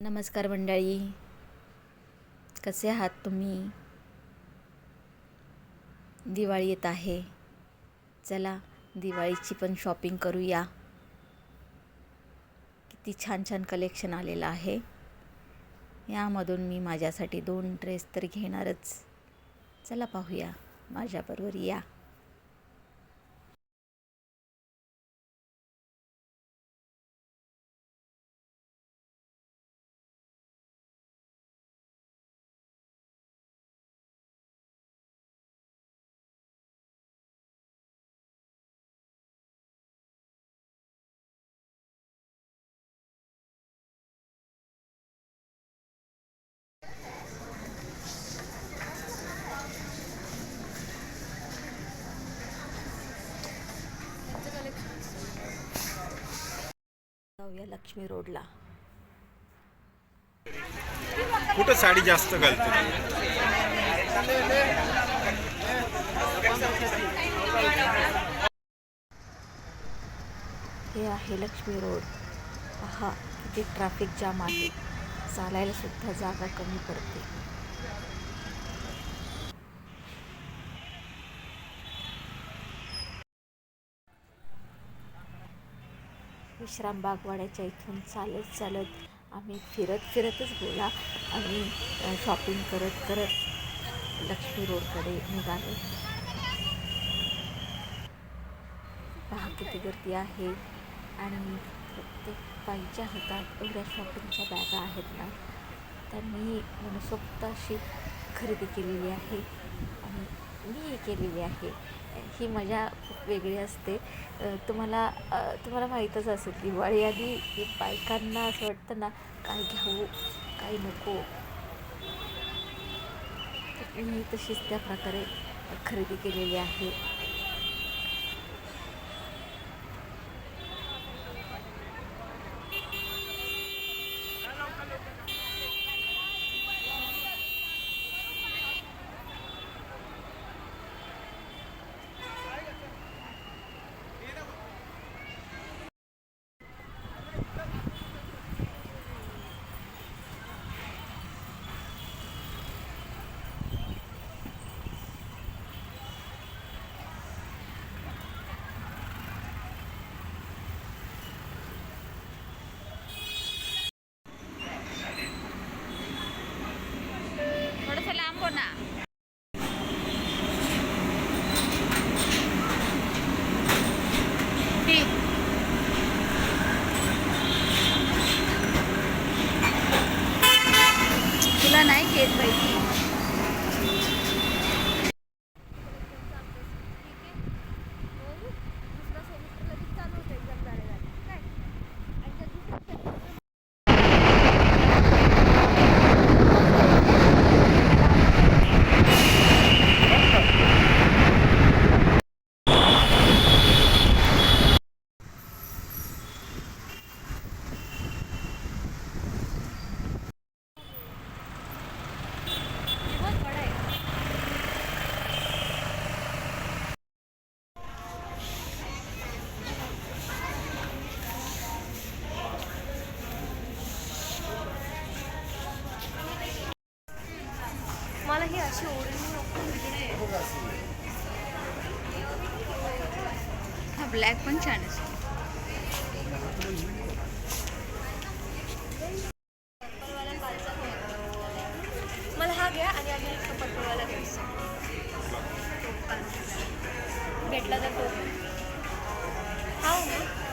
नमस्कार मंडळी. कसे आहात तुम्ही? दिवाळी येत आहे. चला दिवाळीची पण शॉपिंग करूया. किती छान छान कलेक्शन आलेलं आहे. यामधून मी माझ्यासाठी दोन ड्रेस तर घेणारच. चला पाहूया. माझ्याबरोबर या. लक्ष्मी रोडला. कुठं साडी जास्त घालतो? हे आहे लक्ष्मी रोड. पहा किती ट्रॅफिक जाम आहे. चालायला सुद्धा जागा कमी पडते. विश्राम बागवाड्याच्या इथून चालत चालत आम्ही फिरत फिरतच बोला. आणि शॉपिंग करत करत लक्ष्मी रोडकडे निघालो. पहा किती गर्दी आहे. आणि प्रत्येक बाईच्या हातात एवढ्या शॉपिंगच्या बॅगा आहेत ना. त्यांनी मनसोक्त अशी खरेदी केलेली आहे. आणि मी केलेली आहे. ही मजा खूप वेगळी असते. तुम्हाला तुम्हाला माहीतच असेल दिवाळी आधी बायकांना असं वाटतं ना काय घ्यावं? काय नको? मी तशीच त्या प्रकारे खरेदी केलेली आहे. नाही घेत पाहिजे हा ब्लॅक पण छान असतो मला हा घ्या आणि अजून एक पर्पलवाला घ्यायचा. भेटला तर तो. हा हो ना?